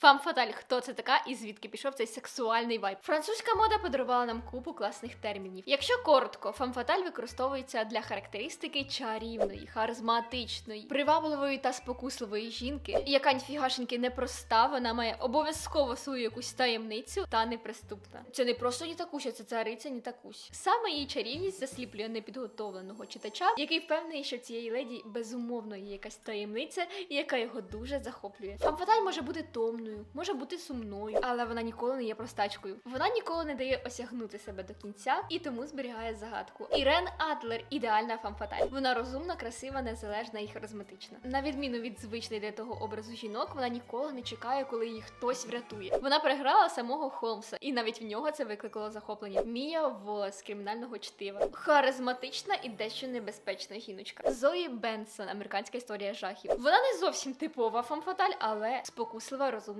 Фам Фаталь, хто це така і звідки пішов цей сексуальний вайб? Французька мода подарувала нам купу класних термінів. Якщо коротко, фам фаталь використовується для характеристики чарівної, харизматичної, привабливої та спокусливої жінки, яка ніфігашеньки не проста, вона має обов'язково свою якусь таємницю та неприступна. Це не просто Нітакуся, це цариця Нітакусь. Саме її чарівність засліплює непідготовленого читача, який впевнений, що цієї леді безумовно є якась таємниця, яка його дуже захоплює. Фамфаталь може бути томною, може бути сумною, але вона ніколи не є простачкою. Вона ніколи не дає осягнути себе до кінця і тому зберігає загадку. Ірен Адлер ідеальна фамфаталь. Вона розумна, красива, незалежна і харизматична. На відміну від звичної для того образу жінок, вона ніколи не чекає, коли її хтось врятує. Вона переграла самого Холмса, і навіть в нього це викликало захоплення. Мія Волос з кримінального чтива. Харизматична і дещо небезпечна жіночка. Зої Бенсон, американська історія жахів. Вона не зовсім типова фамфаталь, але спокуслива, розумна